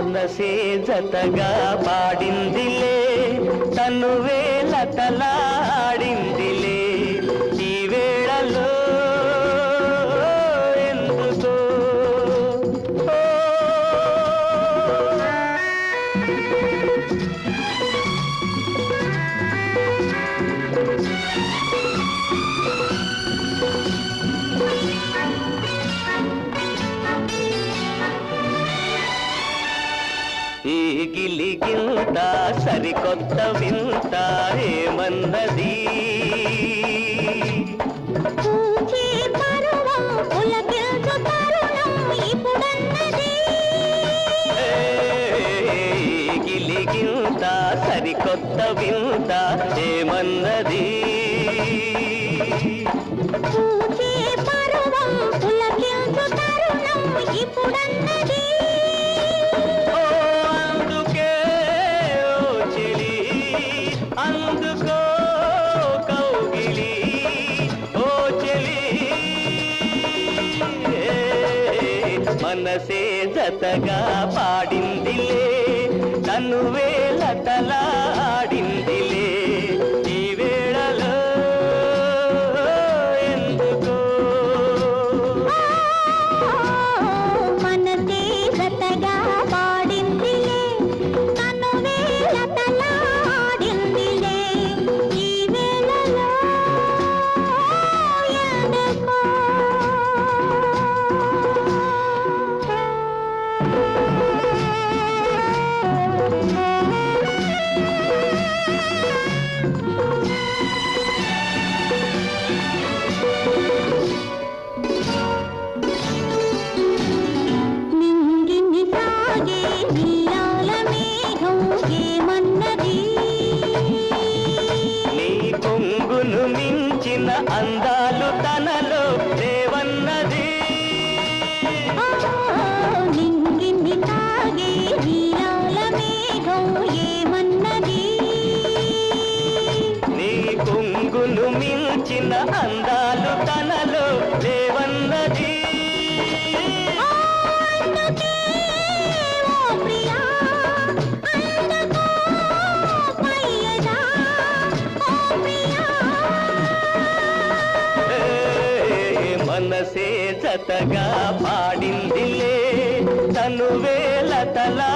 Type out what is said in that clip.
మనసే జతగా పాడిందిలే. తనువే ఈ గిలిగింత సరికొత్త వింత ఏమన్నది? ఏ, గిలిగింత సరికొత్త వింత ఏమన్నది మనసే జతగా పాడిందిలే తను వేలతలాడిందిలే. ఈ మించిన అందాలు తనలో లేవన్నది. ఆ, నింగిని సాగే నీలాల మేఘం ఏమన్నది? నీ కొంగును మించిన అందాలు తనలో లేవన్నది. మనసే పాడిందిలే తను వేల తలా